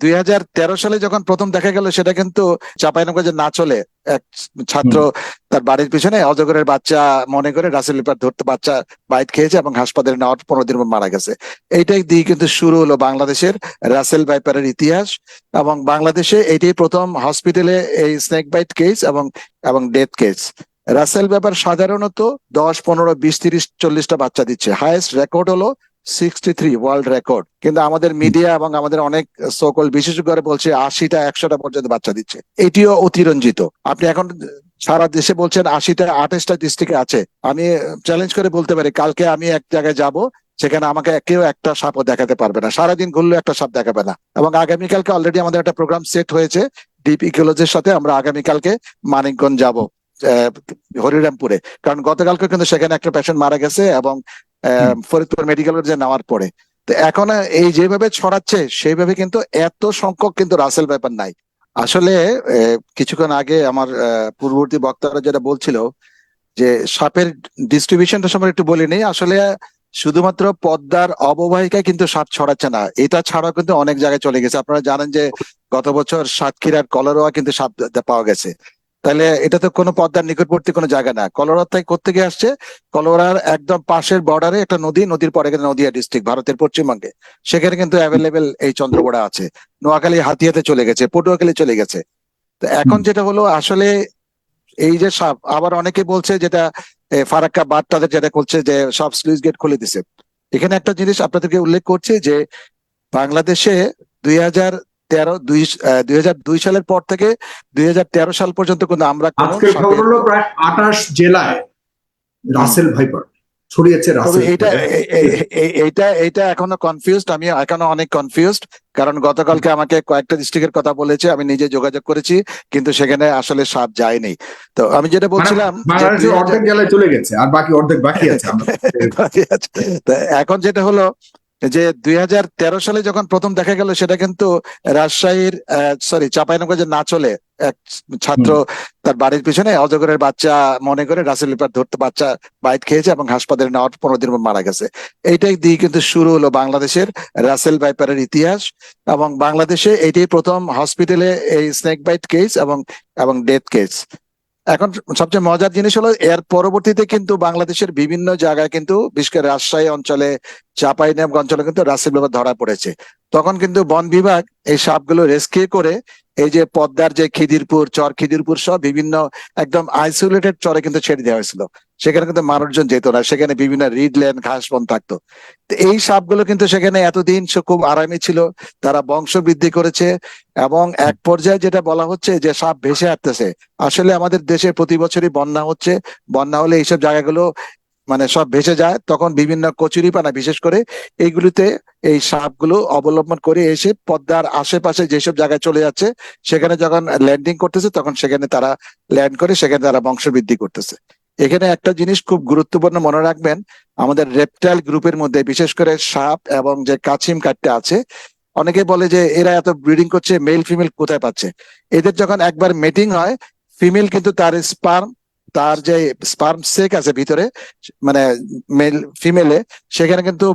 দুই হাজার তেরো সালে যখন প্রথম দেখা গেল সেটা কিন্তু চাপাইনগরে না চলে এক ছাত্র তার বাড়ির পিছনে অজগরের বাচ্চা মনে করে রাসেল পেপার ধরতে বাচ্চা বাইট খেয়েছে এবং হাসপাতালে নেওয়ার পনেরো দিন মারা গেছে। এইটাই দিয়ে কিন্তু শুরু হলো বাংলাদেশের রাসেল বাইপারের ইতিহাস এবং বাংলাদেশে এটাই প্রথম হসপিটালে এই স্নেক বাইট কেস এবং এবং ডেথ কেস রাসেল ব্যাপার সাধারণত দশ পনেরো বিশ তিরিশ চল্লিশটা বাচ্চা দিচ্ছে। হাইয়েস্ট রেকর্ড হলো সিক্সটি থ্রি ওয়ার্ল্ড রেকর্ড কিন্তু আমাদের মিডিয়া এবং আমাদের অনেক সকল বিশেষজ্ঞরা বলছে আশিটা, একশোটা পর্যন্ত বাচ্চা দিচ্ছে। এটিও অতিরঞ্জিত। আপনি এখন সারা দেশে বলছেন আশিটা, আঠাশটা ডিস্ট্রিক্টে আছে। আমি চ্যালেঞ্জ করে বলতে পারি, কালকে আমি এক জায়গায় যাব, সেখানে আমাকে কেউ একটা সাপও দেখাতে পারবে না। সারাদিন ঘুরলে একটা সাপ দেখাবে না। এবং আগামীকালকে অলরেডি আমাদের একটা প্রোগ্রাম সেট হয়েছে ডিপ ইকোলজির সাথে আমরা আগামীকালকে মানিকগঞ্জ যাব হরিরামপুরে। কারণ গতকালকে কিন্তু সেখানে একটা পেশেন্ট মারা গেছে এবং ফরিদপুর মেডিকেল যে নেওয়ার পরে। তো এখন এই যেভাবে ছড়াচ্ছে, সেইভাবে কিন্তু এত সংখ্যক কিন্তু রাসেল ব্যাপার নাই। আসলে কিছুক্ষণ আগে আমার পূর্ববর্তী বক্তারা যেটা বলছিল যে, সাপের ডিস্ট্রিবিউশনটা সম্পর্কে একটু বলি বলিনি আসলে শুধুমাত্র পদ্মার অববাহিকায় কিন্তু সাপ ছড়াচ্ছে না। এটা ছাড়াও কিন্তু অনেক জায়গায় চলে গেছে। আপনারা জানেন যে, গত বছর সাতক্ষীরার কলরোয়া কিন্তু সাপ পাওয়া গেছে। তাহলে এটা তো কোনো পদ্মার নিকটবর্তী কোনো জায়গা না। কলোরা তাই করতে গিয়ে আসছে কলরার একদম পাশের বর্ডারে একটা নদী নদীর পরে কিন্তু নদিয়া ডিস্ট্রিক্ট ভারতের পশ্চিমবঙ্গে। সেখানে কিন্তু অ্যাভেলেবেল এই চন্দ্রবোড়া আছে। নোয়াখালী হাতিয়াতে চলে গেছে পটুয়াখালী চলে গেছে। তো এখন যেটা হলো আসলে এই যে সাপ আবার অনেকে বলছে যেটা ফারাক্কা বাদ তাদের যেটা করছে যে সব স্লুইস গেট খুলে দিছে। এখানে একটা জিনিস আপনাদেরকে উল্লেখ করছে যে বাংলাদেশে দুই হাজার তেরো দুই দুই সালের পর থেকে দুই হাজার তেরো সাল পর্যন্ত কিন্তু আমরা কোনো খবর হলো প্রায় আঠাশ জেলায় রাসেল ভাইপার ছড়িয়েছে তবে রাসেল এইটা ভাইপার। এ- এ- এ- এইটা এইটা এখনও কনফিউজড আমি এখনও অনেক কনফিউজড কারণ গতকালকে আমাকে কয়েকটা ডিস্ট্রিক্টের কথা বলেছে আমি নিজে যোগাযোগ করেছি কিন্তু সেখানে আসলে সাপ যায়নি। তো আমি যেটা বলছিলাম বাংলাদেশের 2000 অর্ধেক জেলায় চলে গেছে আর বাকি অর্ধেক বাকি আছে। এখন যেটা হলো যে দুই হাজার তেরো সালে যখন প্রথম দেখা গেল সেটা কিন্তু রাজশাহীর সরি চাপাইনগরে না চলে এক ছাত্র তার বাড়ির পিছনে অজগরের বাচ্চা মনে করে রাসেল ধরতে বাচ্চা বাইট খেয়েছে এবং হাসপাতালে নেওয়ার পনেরো দিন মারা গেছে। এইটাই দিয়ে কিন্তু শুরু হলো বাংলাদেশের রাসেল বাইপারের ইতিহাস এবং বাংলাদেশে এটাই প্রথম হসপিটালে এই স্নেক বাইট কেস এবং এবং ডেথ কেস। এখন সবচেয়ে মজার জিনিস হলো এর পরবর্তীতে কিন্তু বাংলাদেশের বিভিন্ন জায়গায় কিন্তু বিশেষ করে রাজশাহী অঞ্চলে চাপাইনাম অঞ্চলে কিন্তু রাসেল ব্যাপার ধরা পড়েছে। তখন কিন্তু বন বিভাগ এই সাপগুলো রেস্কিউ করে এই যে পদ্মার যে খিদিরপুর, চর খিদিরপুর সব বিভিন্ন একদম আইসোলেটেড চরে কিন্তু ছেড়ে দেওয়া হয়েছিল। সেখানে কিন্তু মানুষজন যেত না। সেখানে বিভিন্ন রিড ল্যান্ড ঘাস বন থাকতো এই সাপগুলো কিন্তু সেখানে এতদিন সে খুব আরামে ছিল। তারা বংশ বৃদ্ধি করেছে এবং এক পর্যায়ে যেটা বলা হচ্ছে যে সাপ ভেসে আসতেছে। আসলে আমাদের দেশে প্রতি বছরই বন্যা হচ্ছে। বন্যা হলে এইসব জায়গাগুলো মানে সব ভেসে যায়, তখন বিভিন্ন কচুরিপানা বিশেষ করে এইগুলিতে এই সাপগুলো অবলম্বন করে এসে পদ্মার আশেপাশে যেসব জায়গায় চলে যাচ্ছে, সেখানে যখন ল্যান্ডিং করতেছে, তখন সেখানে তারা ল্যান্ড করে, সেখানে তারা বংশবৃদ্ধি করতেছে। এখানে একটা জিনিস খুব গুরুত্বপূর্ণ মনে রাখবেন, আমাদের রেপটাইল গ্রুপের মধ্যে, বিশেষ করে সাপ এবং যে কাছিম কাটতে আছে, অনেকে বলে যে এরা এত ব্রিডিং করছে মেল ফিমেল কোথায় পাচ্ছে? এদের যখন একবার মিটিং হয় ফিমেল কিন্তু তার স্পার্ম তার যে স্পার্ম সেক আছে ভিতরে মানে মেল ফিমেলে সেখানে কিন্তু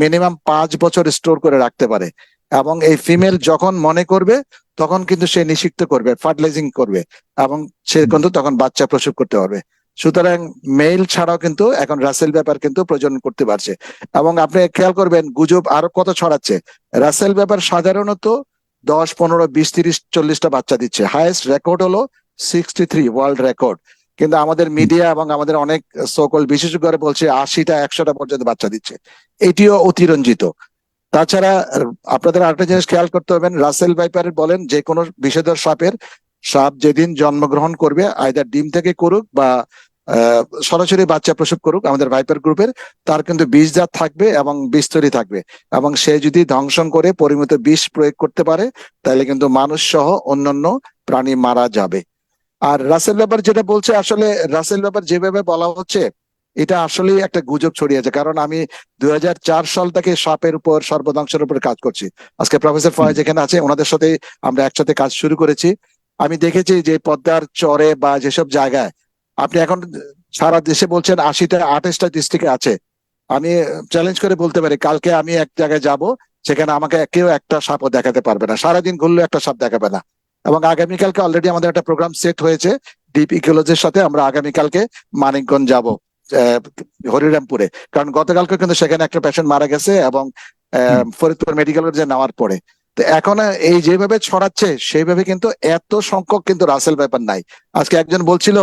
মিনিমাম পাঁচ বছর স্টোর করে রাখতে পারে। এবং এই ফিমেল যখন মনে করবে তখন কিন্তু সে নিষিক্ত করবে ফার্টিলাইজিং করবে এবং সে কিন্তু তখন বাচ্চা প্রসব করতে পারবে। সুতরাং মেল ছাড়াও কিন্তু এখন রাসেল ব্যাপার কিন্তু প্রজনন করতে পারছে। এবং আপনি খেয়াল করবেন গুজব আরও কত ছড়াচ্ছে। রাসেল ব্যাপার সাধারণত দশ পনেরো বিশ তিরিশ চল্লিশটা বাচ্চা দিচ্ছে। হাইয়েস্ট রেকর্ড হলো সিক্সটি থ্রি ওয়ার্ল্ড রেকর্ড কিন্তু আমাদের মিডিয়া এবং আমাদের অনেক সকল বিশেষজ্ঞরা বলছে আশিটা, একশোটা পর্যন্ত বাচ্চা দিচ্ছে। এটিও অতিরঞ্জিত। তাছাড়া আপনাদের আরেকটা জিনিস খেয়াল করতে হবেন রাসেল ভাইপারের বলেন যে কোনো বিষধর সাপের সাপ যেদিন জন্মগ্রহণ করবে আয়দার ডিম থেকে করুক বা সরাসরি বাচ্চা প্রসব করুক, আমাদের ভাইপার গ্রুপের, তার কিন্তু বিষ জাত থাকবে এবং বিস্তরি থাকবে। এবং সে যদি ধ্বংসন করে পরিমিত বিষ প্রয়োগ করতে পারে, তাহলে কিন্তু মানুষ সহ অন্যান্য প্রাণী মারা যাবে। আর রাসেল ব্যাপার যেটা বলছে আসলে রাসেল ব্যাপার যেভাবে বলা হচ্ছে এটা আসলেই একটা গুজব ছড়িয়েছে। কারণ আমি দুই হাজার চার সাল থেকে সাপের উপর সর্বধ্বংসের উপর কাজ করছি। আজকে প্রফেসর ফয়েজ এখানে আছে ওনাদের সাথে আমরা একসাথে কাজ শুরু করেছি। আমি দেখেছি যে পদ্মার চরে বা যেসব জায়গায় আপনি এখন সারা দেশে বলছেন আশিটা আঠাশটা ডিস্ট্রিক্টে আছে। আমি চ্যালেঞ্জ করে বলতে পারি কালকে আমি এক জায়গায় যাব সেখানে আমাকে কেউ একটা সাপও দেখাতে পারবে না। সারাদিন ঘুরলেও একটা সাপ দেখাবে না। এবং আগামীকালকে অলরেডি আমাদের একটা প্রোগ্রাম সেট হয়েছে ডিপ ইকোলজির সাথে আমরা আগামীকালকে মানিকগঞ্জ যাব হরিরামপুরে। কারণ গতকালকে কিন্তু সেখানে একটা পেশেন্ট মারা গেছে এবং ফরিদপুর মেডিকেল কলেজে নেওয়ার পরে। তো এখন এই যেভাবে ছড়াচ্ছে সেইভাবে কিন্তু এত সংখ্যক কিন্তু রাসেল ব্যাপার নাই। আজকে একজন বলছিল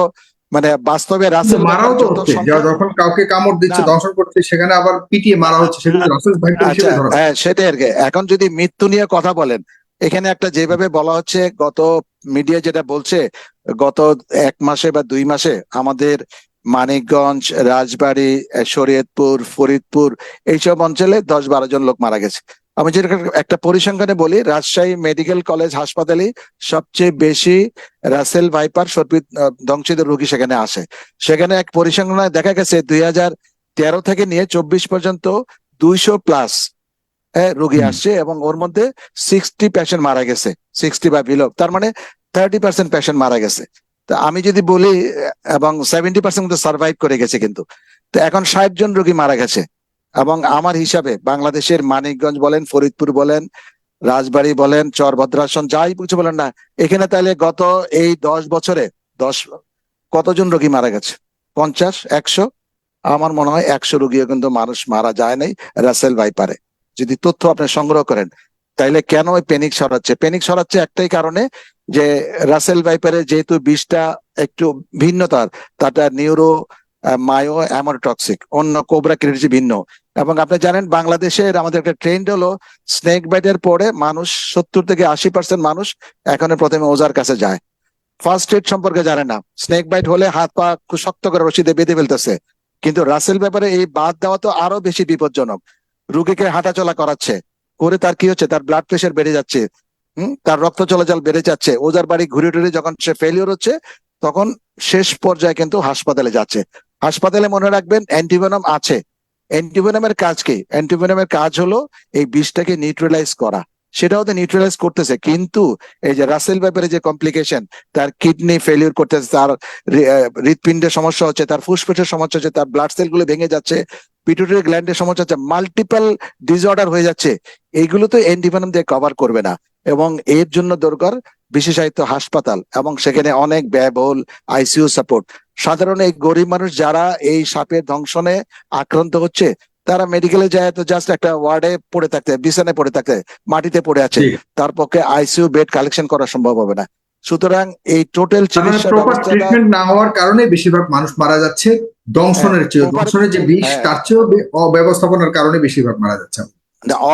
মানে বাস্তবে রাসেল মারাও তো যা- যখন কাউকে কামড় দিচ্ছে না। দংশন করছে সেখানে আবার পিটিয়ে মারা হচ্ছে। রাসেল ভাইপার আচ্ছা হ্যাঁ সেটাই আর কি। এখন যদি মৃত্যু নিয়ে কথা বলেন এখানে একটা যেভাবে বলা হচ্ছে, গত মিডিয়া যেটা বলছে, গত এক মাসে বা দুই মাসে আমাদের মানিকগঞ্জ, রাজবাড়ী, শরীয়তপুর, ফরিদপুর এইসব অঞ্চলে দশ বারো জন লোক মারা গেছে। আমি যেটা একটা পরিসংখ্যানে বলি, রাজশাহী মেডিকেল কলেজ হাসপাতালে সবচেয়ে বেশি রাসেল ভাইপার সর্পিত ধ্বংসিত রোগী সেখানে আসে। সেখানে এক পরিসংখ্যানে দেখা গেছে, দুই হাজার তেরো থেকে নিয়ে চব্বিশ পর্যন্ত দুইশো প্লাস রোগী। আসছে এবং ওর মধ্যে সিক্সটি পেশেন্ট মারা গেছে। সিক্সটি বা বিলো তার মানে থার্টি পার্সেন্ট পেশেন্ট মারা গেছে। তো আমি যদি বলি এবং সেভেন্টি পার্সেন্ট কিন্তু সার্ভাইভ করে গেছে কিন্তু। তো এখন ষাট জন রোগী মারা গেছে। এবং আমার হিসাবে বাংলাদেশের মানিকগঞ্জ বলেন ফরিদপুর বলেন রাজবাড়ি বলেন চরভদ্রাসন যাই কিছু বলেন না এখানে তাহলে গত এই দশ বছরে দশ কতজন রোগী মারা গেছে? পঞ্চাশ একশো? আমার মনে হয় একশো রোগীও কিন্তু মানুষ মারা যায় নাই রাসেল ভাইপারে যদি তথ্য আপনি সংগ্রহ করেন, তাইলে কেন ওই প্যানিক সরাচ্ছে প্যানিক সরাচ্ছে একটাই কারণে যে রাসেল ভাইপারে যেহেতু বিষটা একটু ভিন্নতার তাটা নিউরো মায়ো অ্যামোটক্সিক অন্য কোবরা ক্রিটিসি ভিন্ন। এবং আপনি জানেন বাংলাদেশের আমাদের একটা ট্রেন্ড হলো স্নেক বাইটের পরে মানুষ, সত্তর থেকে আশি পার্সেন্ট মানুষ এখন প্রথমে ওজার কাছে যায়। ফার্স্ট এড সম্পর্কে জানে না। স্নেক বাইট হলে হাত পা খুব শক্ত করে রশিদে বেঁধে ফেলতেছে। কিন্তু রাসেল ব্যাপারে এই বাদ দেওয়া তো আরও বেশি বিপজ্জনক। রুগীকে হাঁটাচলা করাচ্ছে, করে তার কি হচ্ছে, তার ব্লাড প্রেশার বেড়ে যাচ্ছে, হম? তার রক্ত চলাচল বেড়ে যাচ্ছে, ওজার বাড়ি ঘুরে টুরে যখন সে ফেলিওর হচ্ছে, তখন শেষ পর্যায়ে কিন্তু হাসপাতালে যাচ্ছে। হাসপাতালে মনে রাখবেন অ্যান্টিভেনম আছে। অ্যান্টিভেনমের কাজ কি? অ্যান্টিভেনমের কাজ হলো এই বিষটাকে নিউট্রালাইজ করা। সেটাও তো নিউট্রালাইজ করতেছে, কিন্তু এই যে রাসেল ব্যাপারে যে কমপ্লিকেশন তার কিডনি ফেলিওর করতেছে, তার হৃৎপিণ্ডের সমস্যা হচ্ছে, তার ফুসফুসের সমস্যা হচ্ছে, তার ব্লাড সেলগুলো ভেঙে যাচ্ছে পিটুটারি গ্ল্যান্ডের সমস্যা হচ্ছে মাল্টিপল ডিসঅর্ডার হয়ে যাচ্ছে। এইগুলো তো এন্টিভেনম দিয়ে কভার করবে না এবং এর জন্য দরকার বিশেষায়িত হাসপাতাল এবং সেখানে অনেক ব্যয়বহুল আইসিইউ সাপোর্ট সাধারণ এই গরিব মানুষ যারা এই সাপের দংশনে আক্রান্ত হচ্ছে তারা মেডিকেলে যায় তো জাস্ট একটা ওয়ার্ডে পড়ে থাকতে বিছানায় পড়ে থাকতে মাটিতে পড়ে আছে। তার পক্ষে আইসিইউ বেড কালেকশন করা সম্ভব হবে না। সুতরাং এই টোটাল চিকিৎসা প্রপার ট্রিটমেন্ট না হওয়ার কারণে বেশিরভাগ মানুষ মারা যাচ্ছে দংশনের চেয়ে দংশনের যে বিষ হ্যাঁ। তার চেয়েও অব্যবস্থাপনার কারণে বেশিরভাগ মারা যাচ্ছে।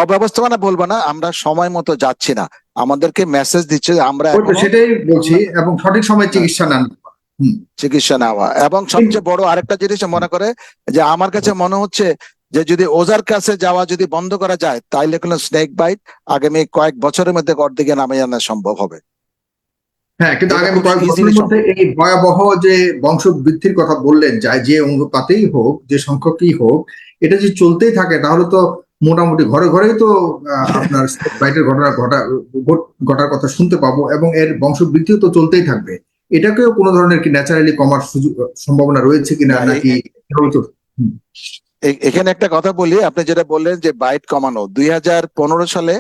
অব্যবস্থাপনা বলব না আমরা সময় মতো যাচ্ছি না। আমাদেরকে মেসেজ দিচ্ছে আমরা সেটাই বলছি এবং সঠিক সময় চিকিৎসা নেন চিকিৎসা নেওয়া এবং সবচেয়ে বড় আরেকটা জিনিস মনে করে যে আমার কাছে মনে হচ্ছে যে যদি ওজার কাছে যাওয়া যদি বন্ধ করা যায় তাইলে কোনো স্নেক বাইট আগামী কয়েক বছরের মধ্যে দিকে নামে আনা সম্ভব হবে। হ্যাঁ কিন্তু আগামী কয়েক বছরের মধ্যে এই ভয়াবহ যে বংশ বৃদ্ধির কথা বললেন যায় যে অনুপাতেই হোক যে সংখ্যকই হোক এটা যদি চলতেই থাকে তাহলে তো মোটামুটি ঘরে ঘরেই তো আপনার বাইটের ঘটনা ঘটা ঘট- ঘটার কথা শুনতে পাবো এবং এর বংশ বৃদ্ধিও তো চলতেই থাকবে। এটাকেও কোনো ধরনের কি ন্যাচারালি কমার সুযোগ সম্ভাবনা রয়েছে কিনা নাকি এখানে একটা কথা বলি আপনি যেটা বললেন যে বাইট কমানো দুই হাজার পনেরো সালে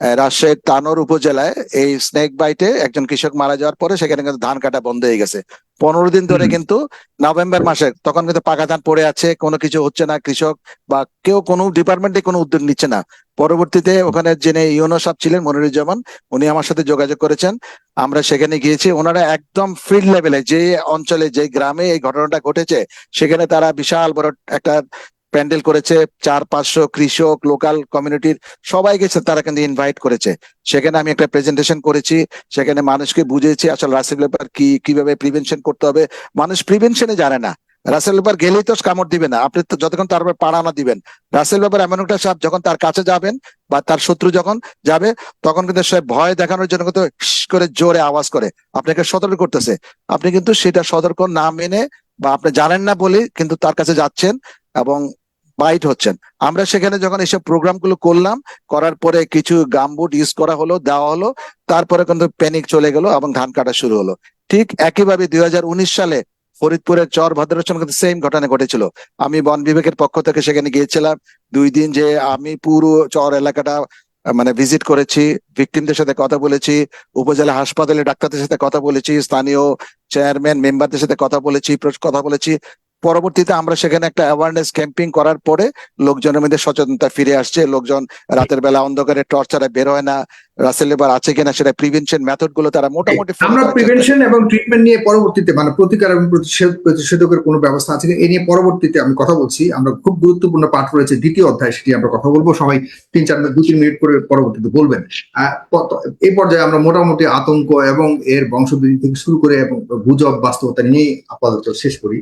রাজশাহীর তানোর উপজেলায় এই স্নেক বাইটে একজন কৃষক মারা যাওয়ার পরে সেখানে কিন্তু ধান কাটা বন্ধ হয়ে গেছে। পনেরো দিন ধরে কিন্তু নভেম্বর মাসে তখন কিন্তু পাকা ধান পড়ে আছে কোনো কিছু হচ্ছে না কৃষক বা কেউ কোনো ডিপার্টমেন্টে কোনো উদ্যোগ নিচ্ছে না। পরবর্তীতে ওখানে যিনি ইউনো সাহেব ছিলেন মনিরুজ্জামান উনি আমার সাথে যোগাযোগ করেছেন। আমরা সেখানে গিয়েছি ওনারা একদম ফিল্ড লেভেলে যে অঞ্চলে যে গ্রামে এই ঘটনাটা ঘটেছে সেখানে তারা বিশাল বড় একটা প্যান্ডেল করেছে, চার, পাঁচশো কৃষক লোকাল কমিউনিটির সবাই গেছে, তারা কিন্তু ইনভাইট করেছে। সেখানে আমি একটা প্রেজেন্টেশন করেছি, সেখানে মানুষকে বুঝিয়েছি, আসলে রাসেল ব্যাপার কি, কীভাবে প্রিভেনশন করতে হবে। মানুষ প্রিভেনশনে জানে না। রাসেল ব্যাপার গেলেই তো কামড় দিবে না। আপনি যতক্ষণ তার পাড়া না দিবেন। রাসেল ব্যাপার এমন একটা সাপ, যখন তার কাছে যাবেন বা তার শত্রু যখন যাবে, তখন কিন্তু সে ভয় দেখানোর জন্য কিন্তু করে জোরে আওয়াজ করে। আপনাকে সতর্ক করতেছে। আপনি কিন্তু সেটা সতর্ক না মেনে বা আপনি জানেন না বলে কিন্তু তার কাছে যাচ্ছেন। এবং বাইট হচ্ছেন। আমরা সেখানে যখন এসব প্রোগ্রামগুলো করলাম, করার পরে কিছু গামবুট ইউজ করা হলো, দেওয়া হলো, তারপরে কিন্তু প্যানিক চলে গেল এবং ধান কাটা শুরু হলো। ঠিক একইভাবে দুই হাজার উনিশ সালে ফরিদপুরের চর ভদ্রাসন কিন্তু সেম ঘটনা ঘটেছিল। আমি বন বিভাগের পক্ষ থেকে সেখানে গিয়েছিলাম। দুই দিন যে আমি পুরো চর এলাকাটা মানে ভিজিট করেছি ভিকটিমদের সাথে কথা বলেছি, উপজেলা হাসপাতালে ডাক্তারদের সাথে কথা বলেছি, স্থানীয় চেয়ারম্যান মেম্বারদের সাথে কথা বলেছি কথা বলেছি। পরবর্তীতে আমরা সেখানে একটা অ্যাওয়ারনেস ক্যাম্পিং করার পরে লোকজনের মধ্যে সচেতনতা ফিরে আসছে। লোকজন রাতের বেলা অন্ধকারে টর্চারে বের হয় না। রাসেল লেবার আছে কিনা সেটা প্রিভেনশন মেথডগুলো তারা মোটামুটি আমরা প্রিভেনশন এবং ট্রিটমেন্ট নিয়ে পরবর্তীতে মানে প্রতিকার এবং প্রতিষেধকের কোনো ব্যবস্থা আছে এ নিয়ে পরবর্তীতে আমি কথা বলছি। আমরা খুব গুরুত্বপূর্ণ পাঠ রয়েছে দ্বিতীয় অধ্যায় সেটি আমরা কথা বলব। সবাই তিন চার মিনিট দু তিন মিনিট করে পরবর্তীতে বলবেন। আহ, এই পর্যায়ে আমরা মোটামুটি আতঙ্ক এবং এর বংশবৃদ্ধি থেকে শুরু করে এবং গুজব বাস্তবতা নিয়ে আপাতত শেষ করি।